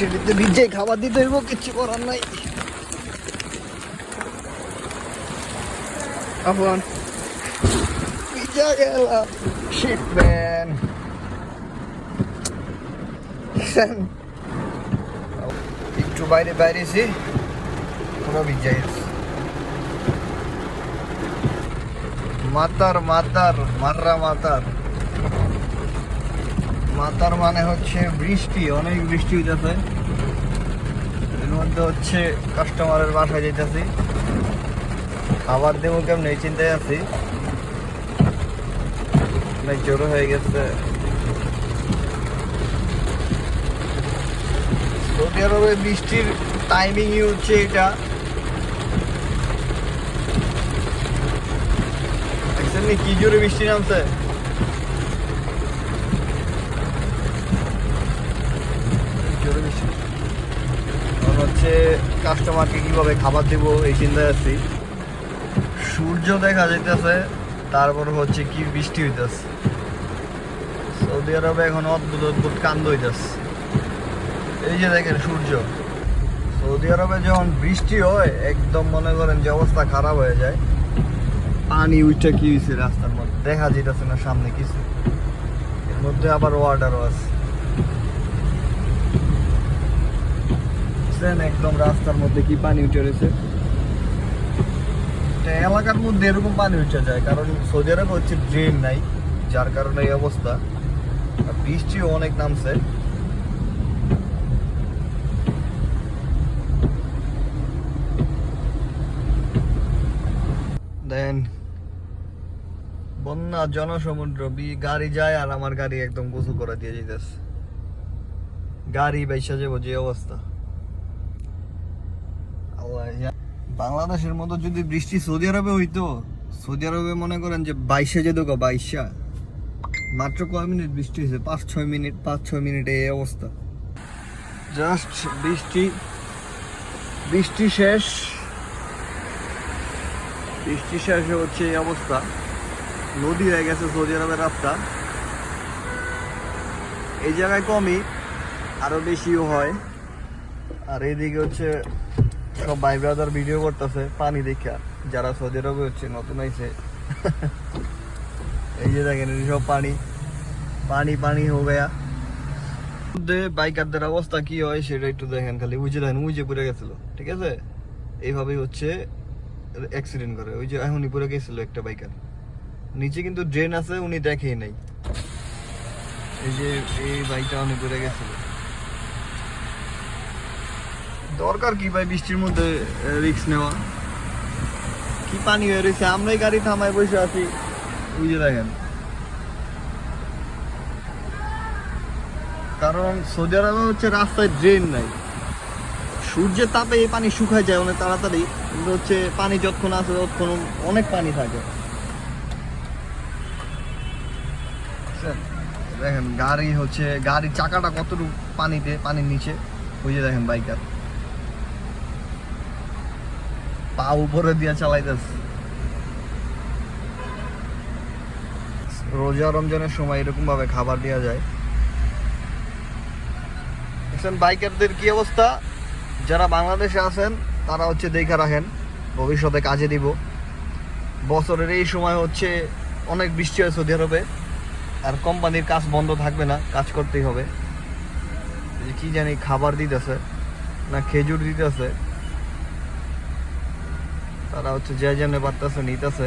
বৃষ্টির ভিজে খাবার দিতে হইব, কিচ্ছু করার নাই। ভিজা ম্যান একটু বাইরে বাইরেছি, পুরো ভিজে গেছে। মাতার মাতার, মাররা মাতার। মাতার মানে হচ্ছে বৃষ্টি, অনেক বৃষ্টি হইতেছে। এর মধ্যে হচ্ছে কাস্টমারের বাসায় যেতেছি খাবার দেবো কেমন, এই চিন্তায় আছি। অনেক জোরো হয়ে গেছে। সৌদি আরবে বৃষ্টির টাইমিংই হচ্ছে এটা। কি জোরে বৃষ্টি নামছে? বৃষ্টি এখন হচ্ছে কাস্টমারকে কীভাবে খাবার দিব এই চিন্তায় আছি। সূর্য দেখা যাইতেছে, তারপর হচ্ছে কি বৃষ্টি হইতেছে। সৌদি আরবে এখন অদ্ভুত অদ্ভুত কান্দ হইতেছে। এই যে দেখেন সূর্য। সৌদি আরবে যখন বৃষ্টি হয়, একদম মনে করেন যে অবস্থা খারাপ হয়ে যায়। পানি উঠে কি হয়েছে রাস্তার মধ্যে? দেখা যেতেছে না সামনে কিছু। এর মধ্যে আবার ওয়াটারও আছে। বুঝছেন একদম রাস্তার মধ্যে কি পানি উঠে রয়েছে। এলাকার মধ্যে এরকম পানি উঠে যায়, কারণ সৌদি আরবে হচ্ছে ড্রেন নাই, যার কারণে এই অবস্থা। আর বৃষ্টিও অনেক নামছে। বন্যা, জনসমুদ্র, বি গাড়ি যায় আর আমার গাড়ি একদম গোসু করে দিয়ে যেতেছে গাড়ি বাইসা যাব যে অবস্থা। বাংলাদেশের মতো যদি বৃষ্টি সৌদি আরবে হইতো, সৌদি আরবে মনে করেন যে বাইশে যেত বাইশা, মাত্র কয় মিনিট বৃষ্টি হয়েছে? পাঁচ, ছয় মিনিট, পাঁচ, ছয় মিনিটে এই অবস্থা। জাস্ট বৃষ্টি বৃষ্টি শেষ। বৃষ্টি শেষে হচ্ছে এই অবস্থা। নদী হয়ে গেছে সৌদি আরবের রাস্তা। এই জায়গায় কমই, আরও বেশিও হয়। আর এইদিকে হচ্ছে সব ভাই ব্রাদার ভিডিও করতেছে, পানি দেখা। যারা সৌদি আরবে হচ্ছে, নতুন আইছে। এই যে দেখেন সব পানি। পানি পানি হয়ে গয়া। বাইকারদের অবস্থা কি হয়, সেটা একটু দেখেন খালি। উজে দেখেন উজে পড়ে গেছিল, ঠিক আছে? এইভাবেই হচ্ছে অ্যাক্সিডেন্ট করে। ওই যে এখনই পড়ে গেছিল একটা বাইকার। নিচে কিন্তু ড্রেন আছে, উনি দেখেই নাই। এই যে, এই বাইকটা উনি পড়ে গেছিল। দরকার কি ভাই বৃষ্টির মধ্যে রিক্স নেওয়া? কি পানি হয়ে রয়েছে? আমরাই গাড়ি থামায় বসে আছি। বুঝে দেখেন। কারণ সৌদি আরবে হচ্ছে রাস্তায় ড্রেন নাই। সূর্যের তাপে এই পানি শুকায় যায় অনেক তাড়াতাড়ি। কিন্তু হচ্ছে পানি যতক্ষণ আছে ততক্ষণ অনেক পানি থাকে? দেখেন গাড়ি হচ্ছে, গাড়ির চাকাটা কতটুকু পানিতে, পানির নিচে? যে দেখেন বাইকার। পা উপরে দিয়ে চালাইতেছে। রোজা রমজানের সময় এরকম ভাবে খাবার দেওয়া যায়। দেখছেন, বাইকারদের কি অবস্থা? যারা বাংলাদেশে আছেন, তারা হচ্ছে দেখা রাখেন, ভবিষ্যতে কাজে দিব। বছরের এই সময় হচ্ছে অনেক বৃষ্টি হয় সৌদি আরবে, আর কোম্পানির কাজ বন্ধ থাকবে না, কাজ করতেই হবে। কি জানি খাবার দিতেছে, না খেজুর দিতেছে। তারা হচ্ছে যে জন্য পারতেছে নিতেছে।